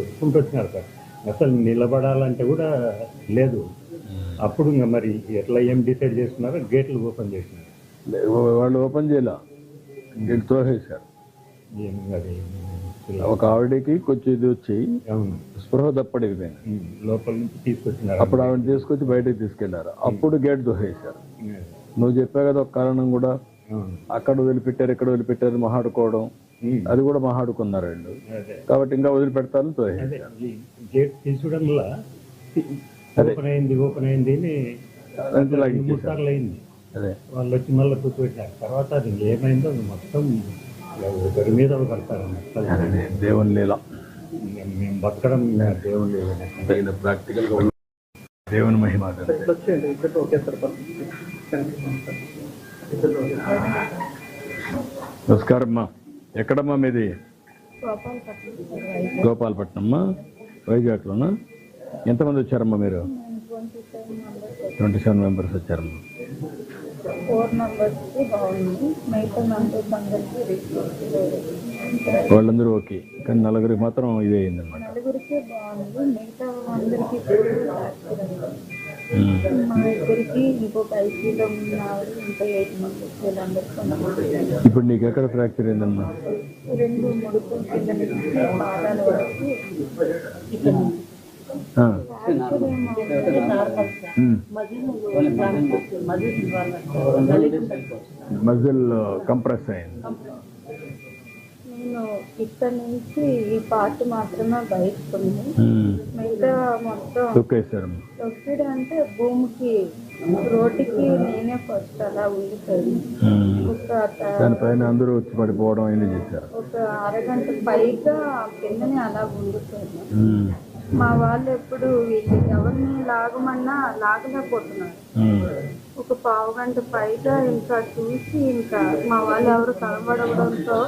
వచ్చినారు సార్. అసలు నిలబడాలంటే కూడా లేదు. అప్పుడు ఇంకా మరి ఎట్లా ఏం డిసైడ్ చేస్తున్నారో గేట్లు ఓపెన్ చేసినారు. వాళ్ళు ఓపెన్ చేయాల? వీళ్ళు తోసేశారు. ఒక ఆవిడకి కొంచెం ఇది వచ్చి స్పృహ ఉమ్, లోపల నుంచి తీసుకొచ్చినారు. అప్పుడు ఆవిడ తీసుకొచ్చి బయటకు తీసుకెళ్ళారు. అప్పుడు గేట్ దోసేశారు నువ్వు చెప్పావు కదా ఒక కారణం కూడా. అక్కడ వదిలిపెట్టారు ఇక్కడ వదిలిపెట్టారు మహాడుకోవడం. అది కూడా అదే. కాబట్టి ఇంకా ఈ గేట్ తీసుకోవడం వల్ల ఓపెన్ అయింది ఓపెన్ అయింది మూడు సార్లు అయింది. అదే. వాళ్ళు వచ్చి మళ్ళీ కూర్చోబెట్టారు. తర్వాత అది ఏమైందో అది మొత్తం ఒకరి మీద దేవుని లీల. మేము బతకడం తగిన ప్రాక్టికల్ దేవుని మహిమ నమస్కారం అమ్మా ఎక్కడమ్మా మీది? గోపాలపట్నమ్మా వైజాగ్లోనా? ఎంతమంది వచ్చారమ్మా మీరు? ట్వంటీ సెవెన్ మెంబర్స్ వచ్చారమ్మా. వాళ్ళందరూ ఓకే. కానీ నలుగురికి మాత్రం ఇదే అయిందన్నమాట. మా ఇద్దరికి ఇంకొక ఐసీలో ఉన్నారు ఇంకా ఎయిట్ మెంబర్స్ వీళ్ళందరికీ. ఇప్పుడు నీకు ఎక్కడ ఫ్రాక్చర్ అయిందమ్మా రెండు ముడుకుల కింద నుంచి పాదాల వరకు ఆ. ఫ్రాక్చర్ ఏమో ఉమ్. మజిల్ కంప్రెస్ అయింది నేను ఇక్కడ నుంచి ఈ పార్ట్ మాత్రమే బయటకు ఉంది ఉమ్. మిగతా మొత్తం ఒత్తిడి అంటే భూమికి రోడ్డుకి నేనే ఫస్ట్ అలా ఉండిపోయింది త- దానిపైన అందరూ వచ్చి పడిపోవడం అయింది చేశారు ఒక అరగంట పైగా కిందనే అలా ఉండిపోయింది ఉమ్. మా వాళ్ళు ఎప్పుడు వీళ్ళు ఎవరిని లాగమన్నా లాగలేకపోతున్నారు. ఒక పావు గంట పైగా ఇంకా చూసి ఇంకా మా వాళ్ళు ఎవరు కనబడడంతో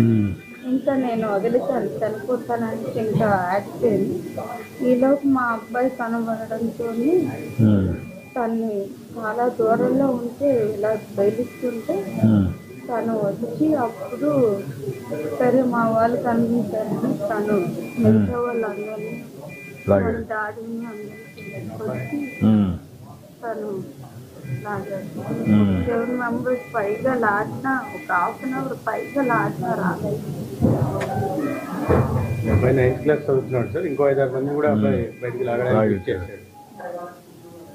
ఉమ్. ఇంకా నేను వదిలితాను చనిపోతానని ఇంకా యాక్ట్ అయింది ఈలోపు మా అబ్బాయి కనబడడంతో. తన్ని చాలా దూరంలో ఉంటే ఇలా బయలుస్తుంటే. తను వచ్చి అప్పుడు సరే మా వాళ్ళు కనిపించారని తను మిగతా వాళ్ళందరినీ వాళ్ళ డాడీని అందరికీ. తను. సెవెన్ మెంబర్స్ పైగా లాడిన ఒక హాఫ్ అన్ అవర్ పైగా లాడిన రాలేదు అబ్బాయి నైన్త్ క్లాస్ చదువుతున్నాడు సార్. ఇంకో ఐదారు మంది కూడా అబ్బాయి బయటికి లాగడానికి. చేశాడు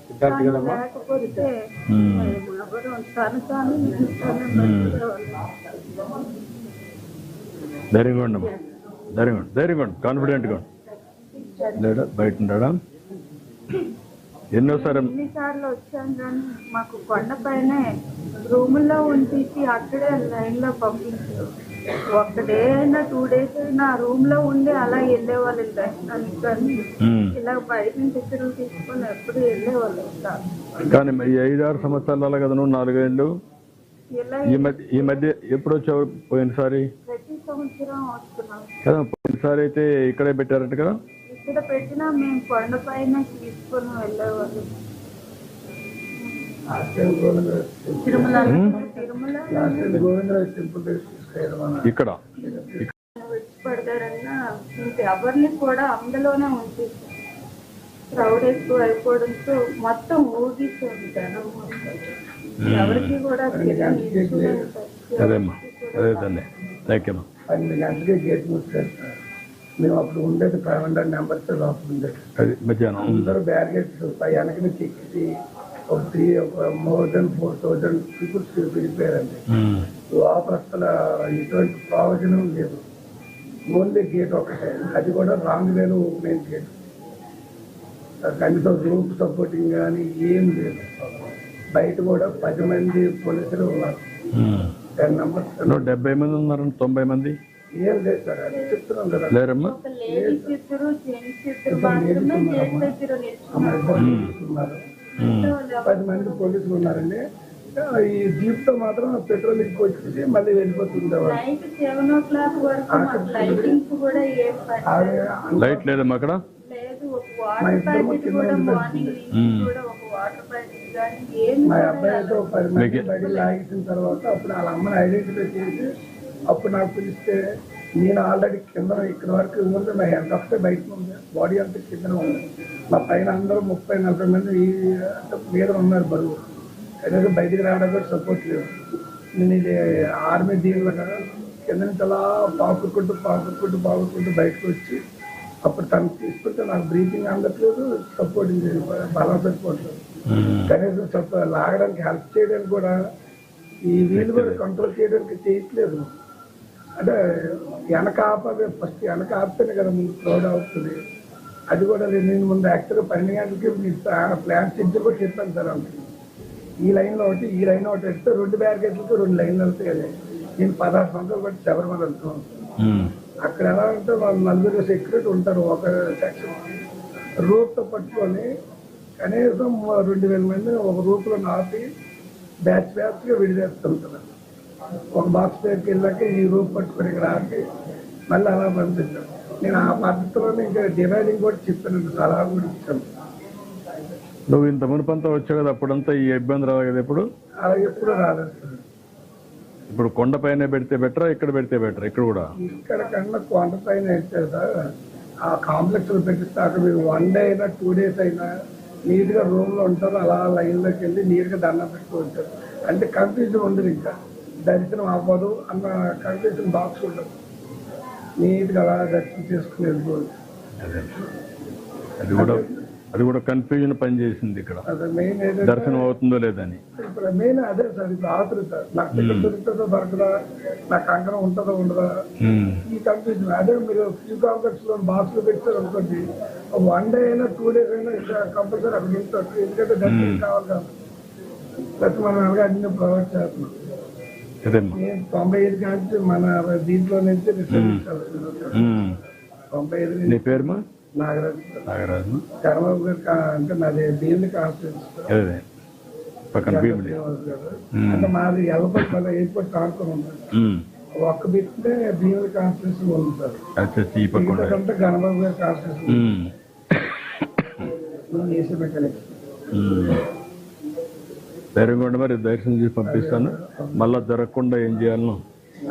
సిద్ధార్థ్ కదమ్మా. ధైర్యంగా ఉండమ్మా ధైర్యంగా ధైర్యంగా ఉండు కాన్ఫిడెంట్గా ఉండు. లేడా? బయట ఉన్నాడా? ఎన్నోసారి ఎన్నిసార్లు వచ్చాను కానీ మాకు కొండపైనే రూముల్లో ఉంచేసి అక్కడే లైన్లో పంపించారు. ఒక డే అయినా టూ డేస్ అయినా రూమ్లో ఉండి అలా వెళ్ళేవాళ్ళు దర్శనానికి కానీ. ఇలా బయట నుంచి టికెట్లు తీసుకొని ఎప్పుడు వెళ్ళేవాళ్ళు కానీ మరి ఈ ఐదారు సంవత్సరాలు అలా కదా నువ్వు నాలుగేళ్ళు? ఈ మధ్య ఈ మధ్య ఎప్పుడు వచ్చావు పోయినసారి? ప్రతి సంవత్సరం వస్తున్నాం. కదా పోయినసారి అయితే ఇక్కడే పెట్టారట కదా? ఇక్కడ పెట్టినా మేము కొండపైన తీసుకొని వెళ్ళేవాళ్ళు. తిరుమల తిరుమల ఇక్కడ. ఎవరిని కూడా అందులోనే ఉంచేసారు క్రౌడ్ ఎక్కువ అయిపోవడంతో మొత్తం ఊగిస్తుంది జనం. ఎవరికి కూడా. అదేమ్మా. అదే తల్లి థ్యాంక్ యూ పన్నెండు గంటలకి గేట్ మూసేస్తారు. మేము అప్పుడు ఉండేది ఫైవ్ హండ్రెడ్ నెంబర్స్ లోపల ఉండేది. అది మధ్యాహ్నం. అందరూ బ్యారిగేట్స్ వెనక నుంచి ఎక్కిసి ఒక త్రీ ఒక more than four thousand peoples వెళ్ళిపోయారండి అసలు ఎటువంటి ప్రయోజనం లేదు. ఓన్లీ గేట్ ఒకటే. అది కూడా రాంగ్ వేలో ఓపెన్ గేట్. కనీసం రూప్ సపోర్టింగ్ కానీ ఏం లేదు. బయట కూడా పది మంది పోలీసులు ఉన్నారు. టెన్ నెంబర్స్ నువ్వు డెబ్బై మంది ఉన్నారండి తొంభై మంది? ఏం లేదు సార్ చెప్తున్నాం కదా. లేరమ్మా? ఉన్నారు. ఉమ్. పది మంది పోలీసులు ఉన్నారండి. ఈ జీప్తో మాత్రం పెట్రోల్ వచ్చేసి మళ్ళీ వెళ్ళిపోతుంది లైట్ లేదమ్మా అక్కడ? లేదు ఒక వాటర్ ప్యాకెట్ కూడా మార్నింగ్ నుంచి కూడా ఒక వాటర్ ప్యాకెట్ కానీ ఏం మా అబ్బాయితో పది మంది బయట లాగేసిన తర్వాత అప్పుడు వాళ్ళ అమ్మని ఐడెంటిఫై చేసి అప్పుడు నాకు పిలిస్తే నేను ఆల్రెడీ కింద ఇక్కడ వరకు ఉంది నా హెడ్ ఒకటే బయట ఉంది. బాడీ అంతా కింద ఉంది. మా పైన అందరూ ముప్పై నలభై మంది మీద ఉన్నారు బరువు. కనీసం బయటికి రావడానికి కూడా సపోర్ట్ లేదు. నేను ఇది ఆర్మీ దీనిలో కదా కింద నుంచి అలా పాకుకుంటూ పాకుకుంటూ పాకుకుంటూ బయటకు వచ్చి అప్పుడు తను తీసుకుంటే నాకు బ్రీతింగ్ అందట్లేదు సపోర్టింగ్ బలం సరిపోవట్లేదు కనీసం సపో లాగడానికి హెల్ప్ చేయడానికి కూడా ఈ వీలు కూడా కంట్రోల్ చేయడానికి చేయట్లేదు. అంటే వెనక ఆపదే ఫస్ట్ వెనక ఆపితేనే కదా ముందు క్రౌడ్ అవుతుంది. అది కూడా. నేను ముందు యాక్చువల్గా పన్నెండు గంటలకి మీకు ప్లాన్ షెడ్యూల్ కూడా చెప్పాను సార్ అందుకు ఈ లైన్లో ఒకటి ఈ లైన్ ఒకటి వెళ్తే రెండు బ్యారికేడ్లకి రెండు లైన్లు వెళ్తాయి నేను పదహారు సంవత్సరాలు బట్టి శబరిమల ఉమ్. అక్కడ ఎలా అంటే వాళ్ళు నలుగురు సెక్యూరిటీ ఉంటారు ఒక సెక్షన్ రూప్తో పట్టుకొని కనీసం రెండు వేల మంది ఒక రూపులో నాపి బ్యాచ్ బ్యాచ్గా విడిదేస్తుంటారు ఒక బాక్స్ దగ్గరికి వెళ్ళాక ఈ రూప్ పట్టుకొని ఇక్కడ ఆపి మళ్ళీ అలా పంపించాను నేను ఆ పద్ధతిలోనే ఇంకా డివైడింగ్ కూడా చెప్పాను సలహా కూడా ఇచ్చాను. నువ్వు ఇంత మునుపంతా వచ్చావు కదా అప్పుడంతా ఈ ఇబ్బంది రావు కదా ఇప్పుడు అలా ఎప్పుడు రాలేదు సార్. ఇప్పుడు కొండపైన పెడితే బెటరా ఇక్కడ పెడితే బెటర్? ఇక్కడ కూడా? ఇక్కడ కన్నా కొండపైన అయితే సార్. ఆ కాంప్లెక్స్లో పెట్టిస్తే అక్కడ మీరు వన్ డే అయినా టూ డేస్ అయినా నీట్గా రూమ్లో ఉంటారు అలా లైన్లోకి వెళ్ళి నీట్గా దండం పెట్టుకోవచ్చు అంటే కన్ఫ్యూజన్ ఉండదు ఇంకా. దర్శనం అవ్వదు అన్న కన్ఫ్యూజన్ బాక్స్ ఉండదు. నీట్గా అలా దర్శనం చేసుకుని వెళ్ళిపోవచ్చు. అది. కూడా అది కూడా కన్ఫ్యూజన్ పనిచేసింది ఇక్కడ. దర్శనం అవుతుందో లేదని. మెయిన్ అదే సార్ ఇప్పుడు ఆతృత నాకు దొరుకుతుందో దొరకదా? నాకు అంకరం ఉంటుందో ఉండదా. ఈ కన్ఫ్యూజన్ అదే మీరు ఫ్యూ కాంప్లెక్స్లో బాక్స్లో పెట్టారు అనుకోండి వన్ డే అయినా టూ డేస్ అయినా కంపల్సరీ అక్కడ ఉంటారు ఎందుకంటే దర్శనం కావాలి కదా. ప్లస్ మనం అలాగే అన్ని ప్రొవైడ్ చేస్తున్నాం. తొంభై ఐదు కాంచి మన దీంట్లో నుంచి నీ పేరుమా నాగరాజు నాగరాజు. చంద్రబాబు గారు అంటే నాది భీమిలి కాన్స్టిట్యూన్స్ పక్కన భీముడి అంటే మాది ఎల్లపల్లి మళ్ళీ ఎయిర్పోర్ట్ ఆడుకొని ఉంటుంది. ఒక్క బిట్టే భీమిలి కాన్స్టిట్యూన్స్ సార్. మిగతాదంతా గణబాబు గారి కాన్స్టిట్యూన్స్ ఉమ్. ధైర్యంగా ఉండి మరి దర్శనం చేసి పంపిస్తాను. మళ్ళా జరగకుండా ఏం చేయాలను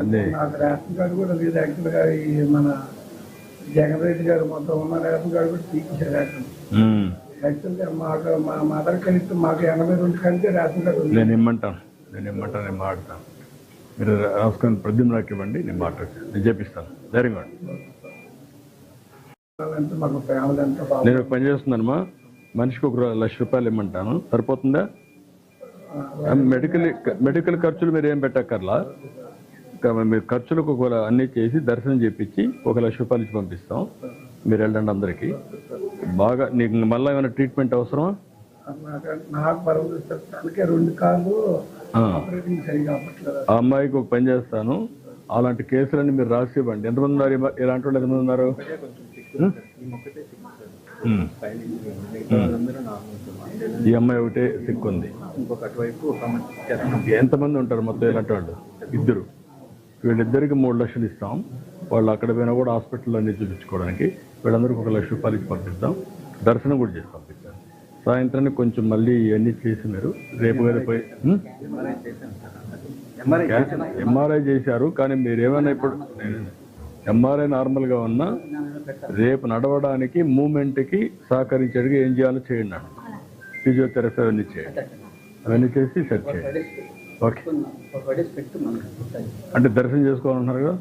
అన్నీ. రేషన్ కార్డు కూడా లేదు. యాక్చువల్గా మన జగన్ రెడ్డి గారు మొత్తం ఉన్న రేషన్ కార్డు కూడా తీసేశారు రేషన్. ఉమ్. యాక్చువల్గా మాకు మా మదర్ కలిసి మాకు ఎనభై రెండు కంటే రేషన్ కార్డు ఉంది. నేను ఇమ్మంటాను. నేను ఇమ్మంటాను నేను మాట్లాడతాను. మీరు రాసుకొని ప్రద్యుమ్ నాకు ఇవ్వండి నేను మాట్లాడతాను. నేను చేపిస్తాను. ధైర్యంగా మాకు ఫ్యామిలీ అంతా బాగా నేను ఒక పని చేస్తున్నానమ్మా మనిషికి ఒక లక్ష రూపాయలు ఇమ్మంటాను. సరిపోతుందా? మెడికల్ మెడికల్ ఖర్చులు మీరు ఏం పెట్టక్కర్లా? మీరు ఖర్చులకు ఒక అన్ని చేసి దర్శనం చేపించి ఒక లక్ష రూపాయలు ఇచ్చి పంపిస్తాం. మీరు వెళ్ళండి అందరికీ. బాగా నీకు మళ్ళీ ఏమైనా ట్రీట్మెంట్ అవసరమా? అమ్మాయికి ఒక పని చేస్తాను. అలాంటి కేసులన్నీ మీరు రాసి ఇవ్వండి. ఎంతమంది ఉన్నారు ఇలాంటి వాళ్ళు ఎంతమంది ఉన్నారు. ఈ అమ్మాయి ఒకటే సిక్ ఉంది ఇంకొక అటువైపు ఎంతమంది ఉంటారు మొత్తం ఇలాంటి వాళ్ళు? ఇద్దరు. వీళ్ళిద్దరికి మూడు లక్షలు ఇస్తాం. వాళ్ళు అక్కడ పోయినా కూడా హాస్పిటల్లో అన్ని చూపించుకోవడానికి. వీళ్ళందరికీ ఒక లక్ష రూపాయలు ఇచ్చి పంపిస్తాం దర్శనం కూడా చేసి పంపిస్తాం సాయంత్రానికి కొంచెం మళ్ళీ ఇవన్నీ చేసి మీరు రేపు పోయి? ఎంఆర్ఐ చేశారు. కానీ మీరు ఏమైనా ఇప్పుడు ఎంఆర్ఐ నార్మల్గా ఉన్నా రేపు నడవడానికి మూమెంట్కి సహకరించేట్టుగా ఏం చేయాలో చేయండి ఫిజియోథెరపీ అవన్నీ చేయండి. అవన్నీ చేసి సెట్ చేయండి. ఓకే. అంటే దర్శనం చేసుకోవాలన్నారు కదా?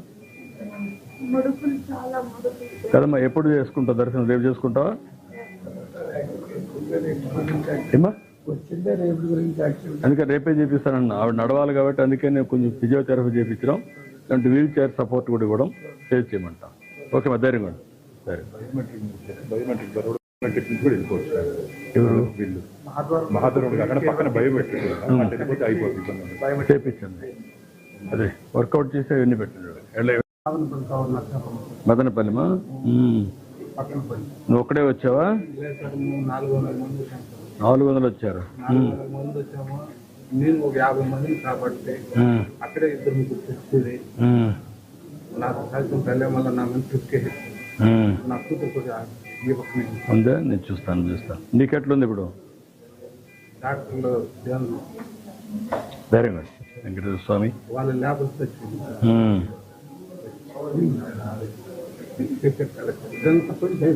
కదమ్మా ఎప్పుడు చేసుకుంటావు దర్శనం? రేపు చేసుకుంటావా? అందుకే రేపే చేపిస్తానన్న. ఆవిడ నడవాలి కాబట్టి అందుకే నేను కొంచెం ఫిజియోథెరపీ చేయించడం అంటే వీల్ చైర్ సపోర్ట్ కూడా ఇవ్వడం సేవ్ చేయమంటాం. ఓకే మా ధైర్యం కూడా సరే బయోమెట్రిక్ బయోమెట్రిక్ కూడా వెళ్ళిపోవచ్చు ఎవరు? వీళ్ళు. మహాదూరం అక్కడ పక్కన వెళ్ళిపోతే అయిపోతుంది. చేపించండి అదే వర్కౌట్ చేసి అవన్నీ పెట్టండి. మదనపల్లిమా. నువ్వు ఒక్కడే వచ్చావా? నాలుగు వందల వచ్చారు. నేను ఒక యాభై మందిని. అక్కడే ఇద్దరు ముగ్గురు తెచ్చుకుని ఉమ్. నాకు పెళ్ళే వల్ల నా. నా కూతురు కూడా ఉందా. నేను చూస్తాను చూస్తాను. నీకెట్లుంది ఇప్పుడు? డాక్టర్లు జనాలు ధైర్యం వెంకటేశ్వర స్వామి. వాళ్ళ ఉమ్. ఇదంతా కొంచెం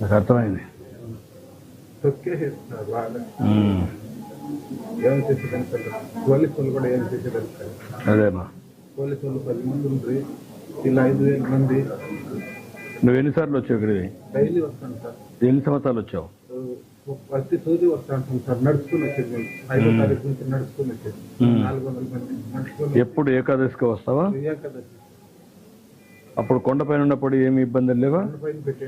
నాకు అర్థమైంది. తొక్కేసేస్తున్నారు బాగా ఉమ్. ఏం వాళ్ళు కూడా ఏం చేసేదానికి అదేమా పోలీసు వాళ్ళు పది మంది ఉండ్రి ఇలా ఐదు వేల మంది. నువ్వు ఎన్నిసార్లు వచ్చావు ఇక్కడికి? డైలీ వస్తాను సార్ ఎన్ని సంవత్సరాలు వచ్చావు? ప్రతి సూది వస్తా ఉంటాం సార్ నడుచుకుని వచ్చేది. ఐదో తారీఖు నుంచి నడుచుకుని వచ్చేది. నాలుగు వందల మంది నడుచుకుని ఎప్పుడు ఏకాదశికి వస్తావా? ఏకాదశి. అప్పుడు కొండపైన ఉన్నప్పుడు ఏమి ఇబ్బందులు లేవా? పెట్టే